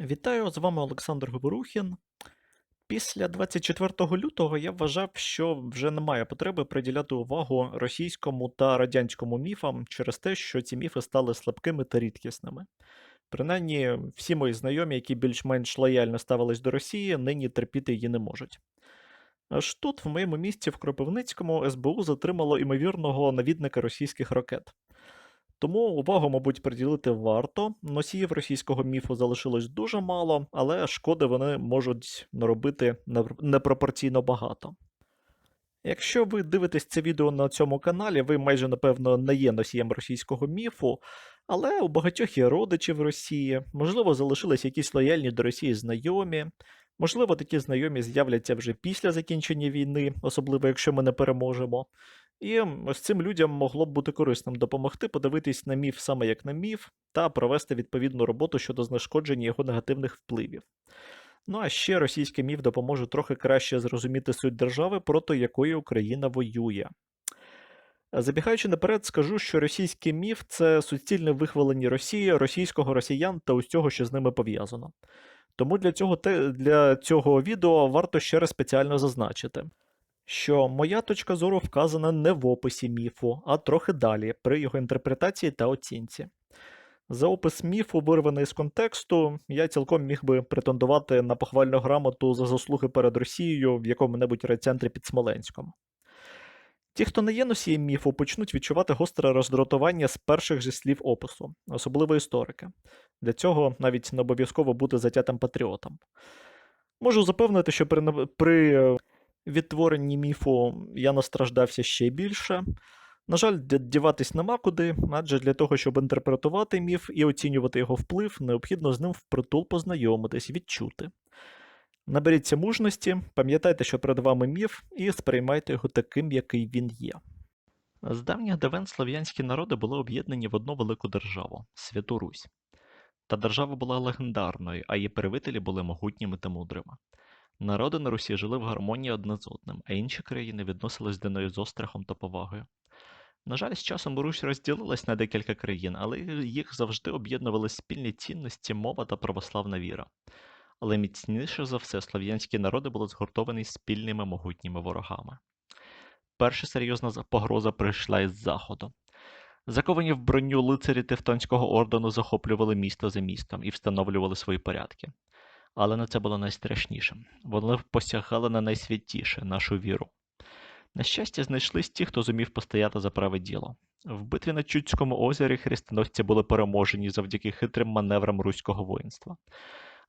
Вітаю, з вами Олександр Говорухін. Після 24 лютого я вважав, що вже немає потреби приділяти увагу російському та радянському міфам через те, що ці міфи стали слабкими та рідкісними. Принаймні, всі мої знайомі, які більш-менш лояльно ставились до Росії, нині терпіти її не можуть. Аж тут, в моєму місті в Кропивницькому, СБУ затримало імовірного навідника російських ракет. Тому увагу, мабуть, приділити варто. Носіїв російського міфу залишилось дуже мало, але шкоди вони можуть наробити непр- непропорційно багато. Якщо ви дивитесь це відео на цьому каналі, ви майже напевно не є носієм російського міфу, але у багатьох є родичі в Росії, можливо, залишились якісь лояльні до Росії знайомі. Можливо, такі знайомі з'являться вже після закінчення війни, особливо якщо ми не переможемо. І ось цим людям могло б бути корисним допомогти подивитись на міф саме як на міф, та провести відповідну роботу щодо знешкодження його негативних впливів. Ну а ще російський міф допоможе трохи краще зрозуміти суть держави, проти якої Україна воює. Забігаючи наперед, скажу, що російський міф це суцільне вихвалення Росії, російського росіян та усього, що з ними пов'язано. Тому для цього, для цього відео варто ще раз спеціально зазначити, що моя точка зору вказана не в описі міфу, а трохи далі, при його інтерпретації та оцінці. За опис міфу, вирваний з контексту, я цілком міг би претендувати на похвальну грамоту за заслуги перед Росією в якому-небудь райцентрі під Смоленськом. Ті, хто не є носієм міфу, почнуть відчувати гостре роздратування з перших же слів опису, особливо історики. Для цього навіть не обов'язково бути затятим патріотом. Можу запевнити, що при, при е, відтворенні міфу я настраждався ще більше. На жаль, діватись нема куди, адже для того, щоб інтерпретувати міф і оцінювати його вплив, необхідно з ним впритул познайомитись, відчути. Наберіться мужності, пам'ятайте, що перед вами міф, і сприймайте його таким, який він є. З давніх давен слов'янські народи були об'єднані в одну велику державу Святу Русь. Та держава була легендарною, а її правителі були могутніми та мудрими. Народи на Русі жили в гармонії одне з одним, а інші країни відносились до неї з острахом та повагою. На жаль, з часом Русь розділилась на декілька країн, але їх завжди об'єднували спільні цінності, мова та православна віра. Але міцніше за все слов'янські народи були згуртовані спільними могутніми ворогами. Перша серйозна погроза прийшла із заходу. Заковані в броню лицарі Тевтонського ордену захоплювали місто за містом і встановлювали свої порядки. Але не це було найстрашнішим. Вони посягали на найсвятіше нашу віру. На щастя, знайшлись ті, хто зумів постояти за праве діло. В битві на Чудському озері хрестоносці були переможені завдяки хитрим маневрам руського воїнства.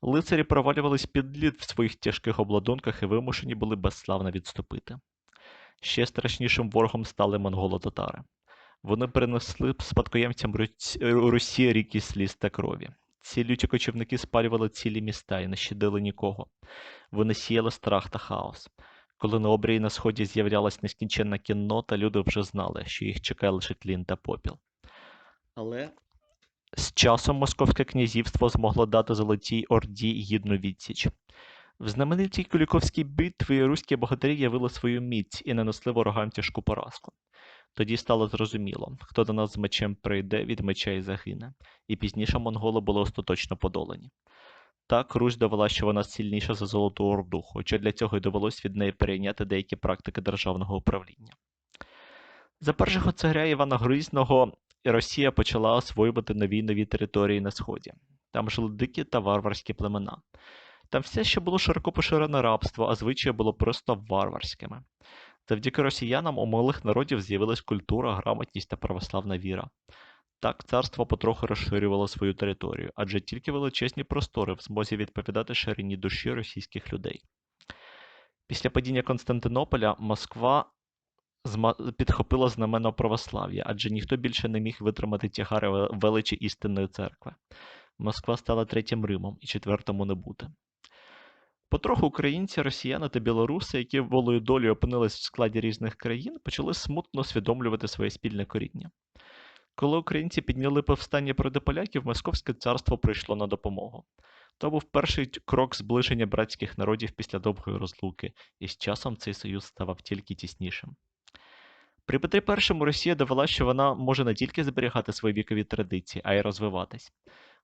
Лицарі провалювались під лід в своїх тяжких обладунках і вимушені були безславно відступити. Ще страшнішим ворогом стали монголо-татари. Вони принесли спадкоємцям Русі ріки сліз та крові. Ці люті кочівники спалювали цілі міста і не щадили нікого. Вони сіяли страх та хаос. Коли на обрії на сході з'являлась нескінченна кіннота, люди вже знали, що їх чекає лише тлін та попіл. Але з часом Московське князівство змогло дати Золотій Орді гідну відсіч. В знаменитій Куліковській битві руські богатирі явили свою міць і нанесли ворогам тяжку поразку. Тоді стало зрозуміло, хто до нас з мечем прийде, від меча і загине, і пізніше монголи були остаточно подолані. Так Русь довела, що вона сильніша за Золоту Орду, хоча для цього й довелось від неї перейняти деякі практики державного управління. За першого царя Івана Гризного Росія почала освоювати нові нові території на сході. Там жили дикі та варварські племена. Там все ще було широко поширене рабство, а звичаї було просто варварськими. Завдяки росіянам у малих народів з'явилась культура, грамотність та православна віра. Так царство потроху розширювало свою територію, адже тільки величезні простори в змозі відповідати ширині душі російських людей. Після падіння Константинополя Москва підхопила знамено православ'я, адже ніхто більше не міг витримати тягари величі істинної церкви. Москва стала третім Римом і четвертому не бути. Потроху українці, росіяни та білоруси, які волею долі опинились в складі різних країн, почали смутно усвідомлювати своє спільне коріння. Коли українці підняли повстання проти поляків, Московське царство прийшло на допомогу. То був перший крок зближення братських народів після довгої розлуки, і з часом цей союз ставав тільки тіснішим. При Петрі І Росія довела, що вона може не тільки зберігати свої вікові традиції, а й розвиватись.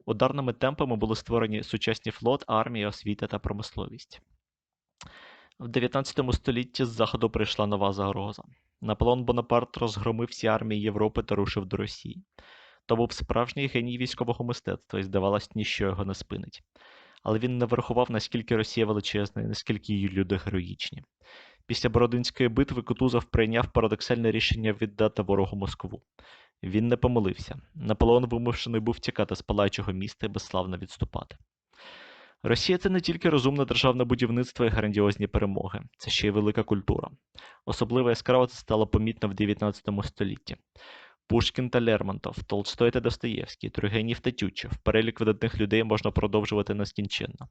Ударними темпами були створені сучасні флот, армія, освіта та промисловість. В 19 столітті з заходу прийшла нова загроза. Наполеон Бонапарт розгромив всі армії Європи та рушив до Росії. То був справжній геній військового мистецтва, і здавалось, ніщо його не спинить. Але він не врахував, наскільки Росія величезна і наскільки її люди героїчні. Після Бородинської битви Кутузов прийняв парадоксальне рішення віддати ворогу Москву. Він не помилився. Наполеон вимушений був тікати з палаючого міста і безславно відступати. Росія це не тільки розумне державне будівництво і грандіозні перемоги, це ще й велика культура. Особливо яскраво це стало помітно в 19 столітті. Пушкін та Лермонтов, Толстой та Достоєвський, Тургенів та Тютчев. Перелік видатних людей можна продовжувати нескінченно.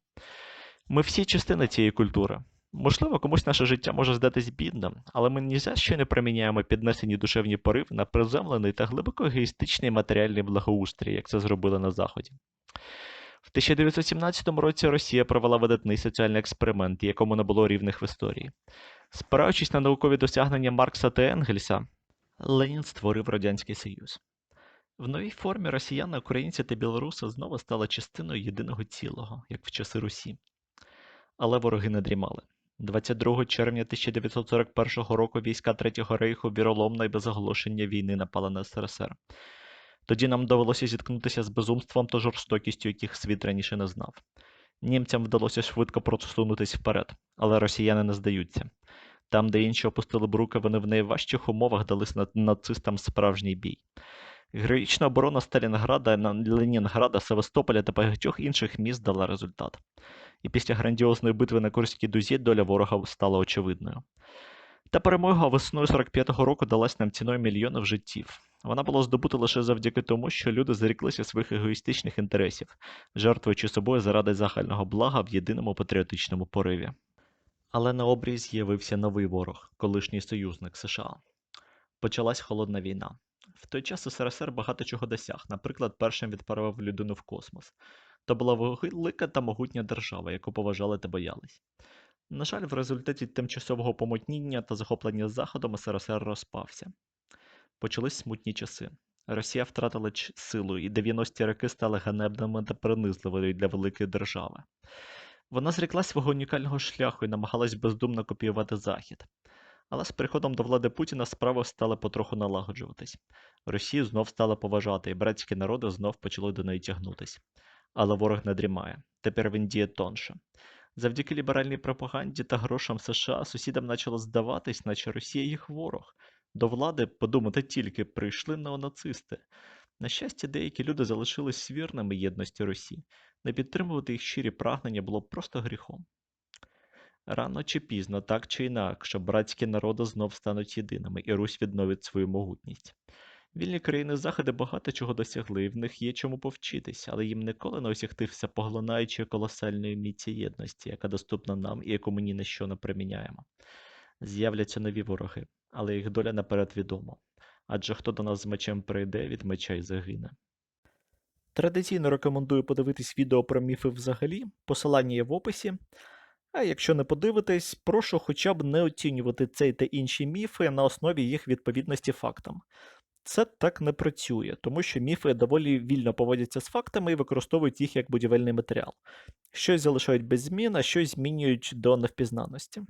Ми всі частини цієї культури. Можливо, комусь наше життя може здатись бідним, але ми ні за що не проміняємо піднесені душевні пориви на приземлений та глибоко егоїстичний матеріальний благоустрій, як це зробили на Заході. В 1917 році Росія провела видатний соціальний експеримент, якому не було рівних в історії. Спираючись на наукові досягнення Маркса та Енгельса, Ленін створив Радянський Союз. В новій формі росіяни, українці та білоруси знову стали частиною єдиного цілого, як в часи Русі. Але вороги не дрімали. 22 червня 1941 року війська Третього рейху віроломно і без оголошення війни напали на СРСР. Тоді нам довелося зіткнутися з безумством та жорстокістю, яких світ раніше не знав. Німцям вдалося швидко просунутися вперед, але росіяни не здаються. Там, де інші опустили б руки, вони в найважчих умовах дали нацистам справжній бій. Героїчна оборона Сталінграда, Ленінграда, Севастополя та багатьох інших міст дала результат. І після грандіозної битви на Курській дузі доля ворога стала очевидною. Та перемога весною 45-го року далась нам ціною мільйонів життів. Вона була здобута лише завдяки тому, що люди зріклися своїх егоїстичних інтересів, жертвуючи собою заради загального блага в єдиному патріотичному пориві. Але на обрій з'явився новий ворог, колишній союзник США. Почалась холодна війна. В той час СРСР багато чого досяг, наприклад, першим відправив людину в космос. То була велика та могутня держава, яку поважали та боялись. На жаль, в результаті тимчасового помутніння та захоплення Заходом СРСР розпався. Почались смутні часи. Росія втратила силу, і 90-ті роки стали ганебними та принизливою для великої держави. Вона зріклась свого унікального шляху і намагалась бездумно копіювати Захід. Але з приходом до влади Путіна справи стали потроху налагоджуватись. Росію знов стали поважати, і братські народи знов почали до неї тягнутись. Але ворог не дрімає. Тепер він діє тонше. Завдяки ліберальній пропаганді та грошам США сусідам почало здаватись, наче Росія їх ворог. До влади, подумати тільки, прийшли неонацисти. На щастя, деякі люди залишились вірними єдності Росії. Не підтримувати їх щирі прагнення було просто гріхом. Рано чи пізно, так чи інакше, братські народи знов стануть єдиними, і Русь відновить свою могутність. Вільні країни Заходи багато чого досягли, і в них є чому повчитись, але їм ніколи не осягти все поглинаючої колосальної міці єдності, яка доступна нам і яку ми ні на що не приміняємо. З'являться нові вороги, але їх доля наперед відома. Адже хто до нас з мечем прийде, від меча й загине. Традиційно рекомендую подивитись відео про міфи взагалі, посилання є в описі. А якщо не подивитесь, прошу хоча б не оцінювати цей та інші міфи на основі їх відповідності фактам. Це так не працює, тому що міфи доволі вільно поводяться з фактами і використовують їх як будівельний матеріал. Щось залишають без змін, а щось змінюють до невпізнаності.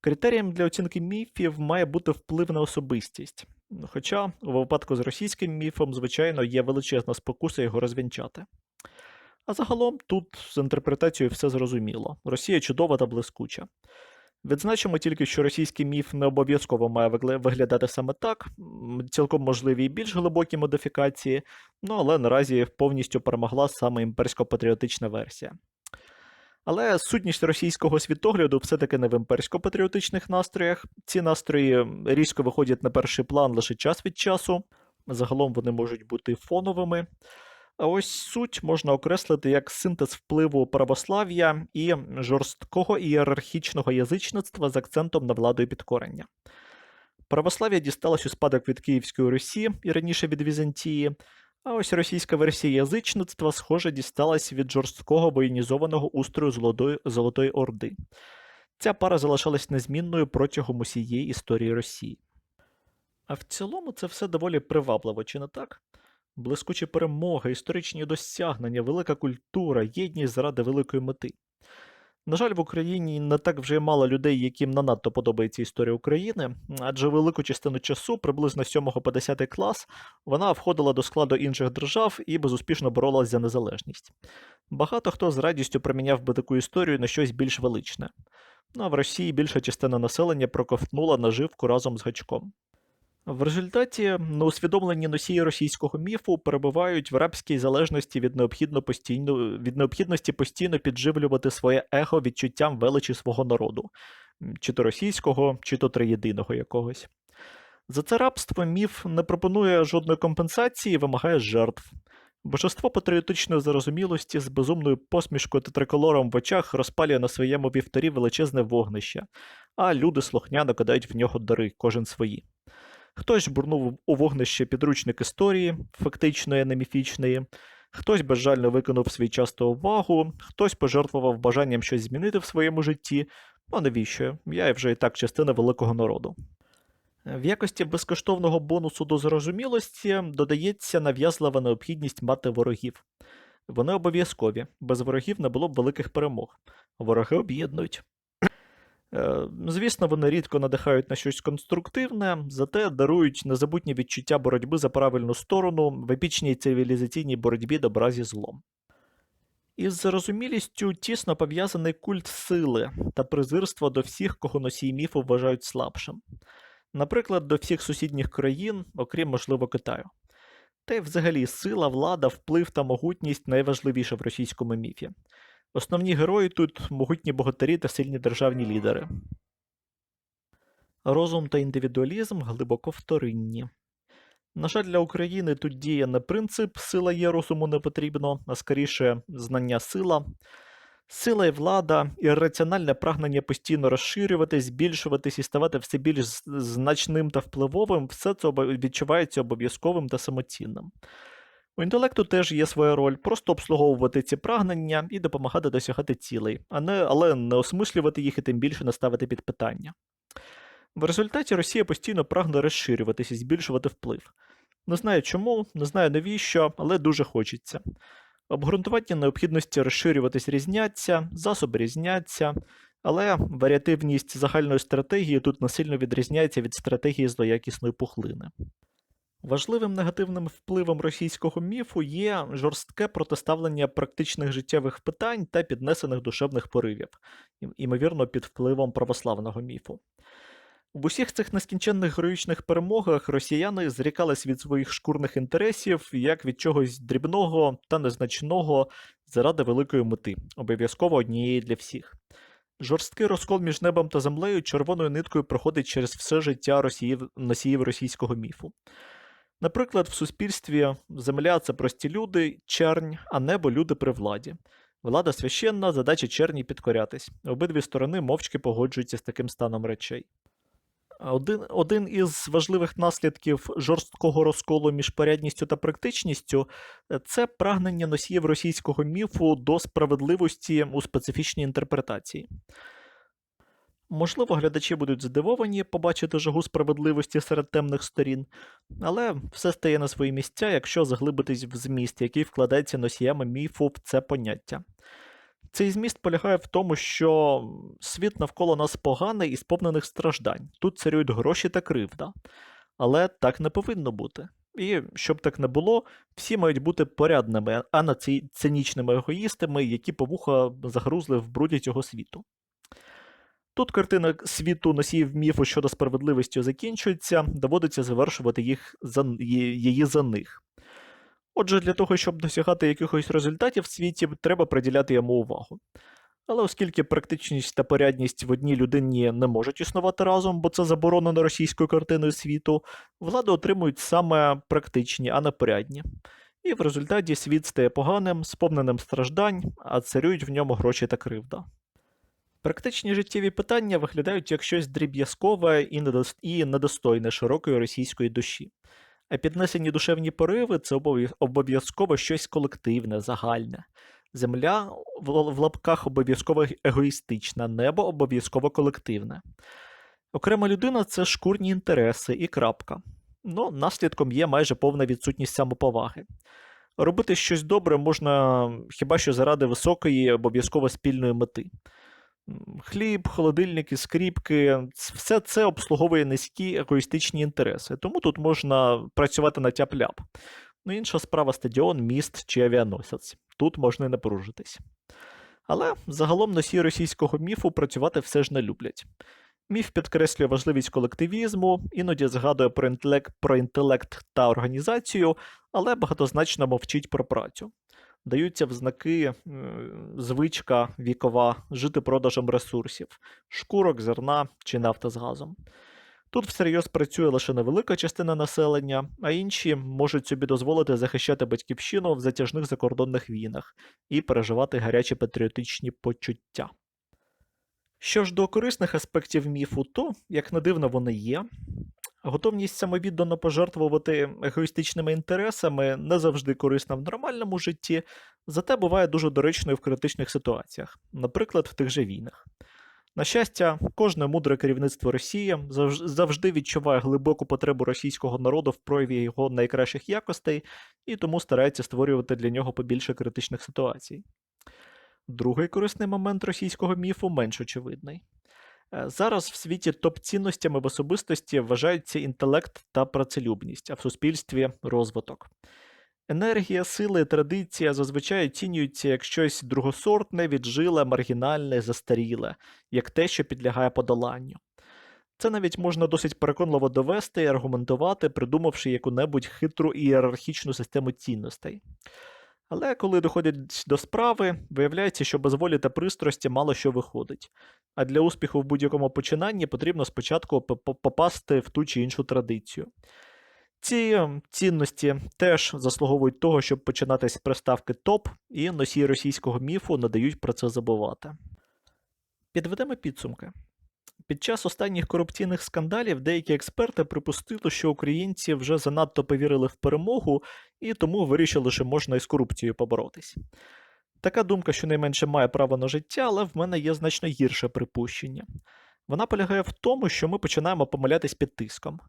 Критерієм для оцінки міфів має бути вплив на особистість. Хоча у випадку з російським міфом, звичайно, є величезна спокуса його розвінчати. А загалом тут з інтерпретацією все зрозуміло. Росія чудова та блискуча. Відзначимо тільки, що російський міф не обов'язково має виглядати саме так, цілком можливі і більш глибокі модифікації, ну але наразі повністю перемогла саме імперсько-патріотична версія. Але сутність російського світогляду все-таки не в імперсько-патріотичних настроях. Ці настрої різко виходять на перший план лише час від часу, загалом вони можуть бути фоновими. А ось суть можна окреслити як синтез впливу православ'я і жорсткого ієрархічного язичництва з акцентом на владу і підкорення. Православ'я дісталось у спадок від Київської Русі і раніше від Візантії, а ось російська версія язичництва, схоже, дісталась від жорсткого воєнізованого устрою Золотої, Золотої Орди. Ця пара залишалась незмінною протягом усієї історії Росії. А в цілому це все доволі привабливо, чи не так? Блискучі перемоги, історичні досягнення, велика культура, єдність заради великої мети. На жаль, в Україні не так вже й мало людей, яким не надто подобається історія України, адже велику частину часу, приблизно з 7 по 10 клас, вона входила до складу інших держав і безуспішно боролась за незалежність. Багато хто з радістю проміняв би таку історію на щось більш величне. Ну а в Росії більша частина населення проковтнула наживку разом з гачком. В результаті неусвідомлені носії російського міфу перебувають в рабській залежності від, необхідно постійно, від необхідності постійно підживлювати своє его відчуттям величі свого народу, чи то російського, чи то триєдиного якогось. За це рабство міф не пропонує жодної компенсації і вимагає жертв. Божество патріотичної зарозумілості з безумною посмішкою та триколором в очах розпалює на своєму вівторі величезне вогнище, а люди слухняно кидають в нього дари, кожен свої. Хтось бурнув у вогнище підручник історії, фактичної, не міфічної, хтось безжально виконав свій час та увагу, хтось пожертвував бажанням щось змінити в своєму житті. А навіщо? Я вже і так частина великого народу. В якості безкоштовного бонусу до зрозумілості додається нав'язлива необхідність мати ворогів. Вони обов'язкові, без ворогів не було б великих перемог. Вороги об'єднують. Е, Звісно, вони рідко надихають на щось конструктивне, зате дарують незабутні відчуття боротьби за правильну сторону в епічній цивілізаційній боротьбі добра зі злом. Із зарозумілістю тісно пов'язаний культ сили та презирство до всіх, кого носії міфу вважають слабшим. Наприклад, до всіх сусідніх країн, окрім, можливо, Китаю. Та й взагалі сила, влада, вплив та могутність найважливіше в російському міфі. Основні герої тут могутні богатирі та сильні державні лідери. Розум та індивідуалізм глибоко вторинні. На жаль, для України тут діє не принцип сила є, розуму не потрібно, а скоріше знання сила. Сила і влада, і раціональне прагнення постійно розширюватись, збільшуватись і ставати все більш значним та впливовим, все це відчувається обов'язковим та самоцінним. У інтелекту теж є своя роль просто обслуговувати ці прагнення і допомагати досягати цілей, а не, але не осмислювати їх і тим більше не ставити під питання. В результаті Росія постійно прагне розширюватися і збільшувати вплив. Не знаю чому, не знаю навіщо, але дуже хочеться. Обґрунтування необхідності розширюватись різняться, засоби різняться, але варіативність загальної стратегії тут насильно відрізняється від стратегії злоякісної пухлини. Важливим негативним впливом російського міфу є жорстке протиставлення практичних життєвих питань та піднесених душевних поривів, імовірно, під впливом православного міфу. В усіх цих нескінченних героїчних перемогах росіяни зрікались від своїх шкурних інтересів як від чогось дрібного та незначного заради великої мети, обов'язково однієї для всіх. Жорсткий розкол між небом та землею червоною ниткою проходить через все життя носіїв російського міфу. Наприклад, в суспільстві земля це прості люди, чернь, а небо люди при владі. Влада священна, задача черні підкорятись. Обидві сторони мовчки погоджуються з таким станом речей. Один, один із важливих наслідків жорсткого розколу між порядністю та практичністю це прагнення носіїв російського міфу до справедливості у специфічній інтерпретації. Можливо, глядачі будуть здивовані побачити жагу справедливості серед темних сторін, але все стає на свої місця, якщо заглибитись в зміст, який вкладається носіями міфу в це поняття. Цей зміст полягає в тому, що світ навколо нас поганий і сповнених страждань. Тут царюють гроші та кривда. Але так не повинно бути. І щоб так не було, всі мають бути порядними, а не цинічними егоїстами, які по вуха загрузли в бруді цього світу. Тут картина світу носіїв міфу щодо справедливості закінчується, доводиться завершувати їх за, її за них. Отже, для того, щоб досягати якихось результатів в світі, треба приділяти йому увагу. Але оскільки практичність та порядність в одній людині не можуть існувати разом, бо це заборонено російською картиною світу, влади отримують саме практичні, а не порядні. І в результаті світ стає поганим, сповненим страждань, а царюють в ньому гроші та кривда. Практичні життєві питання виглядають як щось дріб'язкове і недостойне широкої російської душі. А піднесені душевні пориви це обов'язково щось колективне, загальне. Земля в, лапках обов'язково егоїстична, небо обов'язково колективне. Окрема людина це шкурні інтереси і крапка. Ну, наслідком є майже повна відсутність самоповаги. Робити щось добре можна хіба що заради високої обов'язково спільної мети. Хліб, холодильники, скріпки все це обслуговує низькі егоїстичні інтереси, тому тут можна працювати на тяп-ляп. Ну, інша справа стадіон, міст чи авіаносець. Тут можна і не поружитись. Але загалом носії російського міфу працювати все ж не люблять. Міф підкреслює важливість колективізму, іноді згадує про інтелект, про інтелект та організацію, але багатозначно мовчить про працю. Даються в знаки е, звичка вікова жити продажем ресурсів, шкурок, зерна чи нафти з газом. Тут всерйоз працює лише невелика частина населення, а інші можуть собі дозволити захищати батьківщину в затяжних закордонних війнах і переживати гарячі патріотичні почуття. Що ж до корисних аспектів міфу, то, як не дивно, вони є. Готовність самовіддано пожертвувати егоїстичними інтересами не завжди корисна в нормальному житті, зате буває дуже доречною в критичних ситуаціях, наприклад, в тих же війнах. На щастя, кожне мудре керівництво Росії завжди відчуває глибоку потребу російського народу в прояві його найкращих якостей і тому старається створювати для нього побільше критичних ситуацій. Другий корисний момент російського міфу менш очевидний. Е, Зараз в світі топ-цінностями в особистості вважаються інтелект та працелюбність, а в суспільстві розвиток. Енергія, сила традиція зазвичай оцінюються як щось другосортне, віджиле, маргінальне, застаріле, як те, що підлягає подоланню. Це навіть можна досить переконливо довести і аргументувати, придумавши яку-небудь хитру ієрархічну систему цінностей. Але коли доходять до справи, виявляється, що без волі та пристрасті мало що виходить. А для успіху в будь-якому починанні потрібно спочатку попасти в ту чи іншу традицію. Ці цінності теж заслуговують того, щоб починати з приставки топ, і носії російського міфу не дають про це забувати. Підведемо підсумки. Під час останніх корупційних скандалів деякі експерти припустили, що українці вже занадто повірили в перемогу і тому вирішили, що можна із корупцією поборотись. Така думка щонайменше має право на життя, але в мене є значно гірше припущення. Вона полягає в тому, що ми починаємо помилятись під тиском.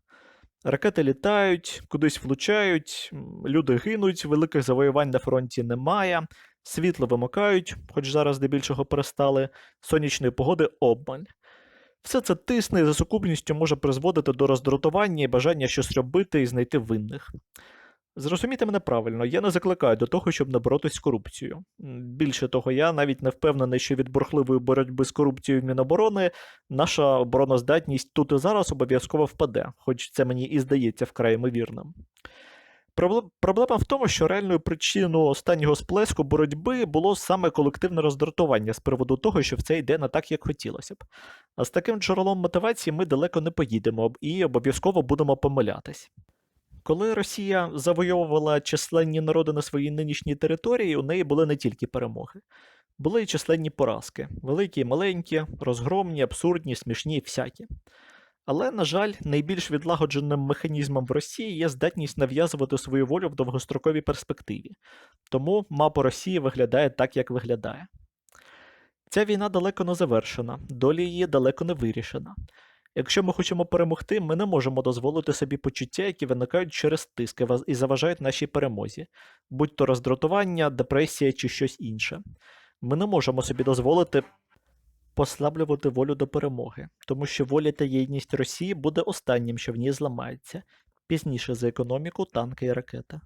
Ракети літають, кудись влучають, люди гинуть, великих завоювань на фронті немає, світло вимикають, хоч зараз здебільшого перестали, сонячної погоди обмаль. Все це тисне і за сукупністю може призводити до роздратування і бажання щось робити і знайти винних. Зрозумійте мене правильно, я не закликаю до того, щоб не боротись з корупцією. Більше того, я навіть не впевнений, що від бурхливої боротьби з корупцією в Міноборони наша обороноздатність тут і зараз обов'язково впаде, хоч це мені і здається вкрай ймовірним. Пробле- Проблема в тому, що реальною причиною останнього сплеску боротьби було саме колективне роздратування з приводу того, що все йде не так, як хотілося б. А з таким джерелом мотивації ми далеко не поїдемо і обов'язково будемо помилятись. Коли Росія завойовувала численні народи на своїй нинішній території, у неї були не тільки перемоги. Були й численні поразки, великі маленькі, розгромні, абсурдні, смішні, всякі. Але, на жаль, найбільш відлагодженим механізмом в Росії є здатність нав'язувати свою волю в довгостроковій перспективі. Тому мапа Росії виглядає так, як виглядає. Ця війна далеко не завершена, доля її далеко не вирішена. Якщо ми хочемо перемогти, ми не можемо дозволити собі почуття, які виникають через тиск і ваз- і заважають нашій перемозі, будь то роздратування, депресія чи щось інше. Ми не можемо собі дозволити послаблювати волю до перемоги, тому що воля та єдність Росії буде останнім, що в ній зламається, пізніше за економіку, танки і ракети.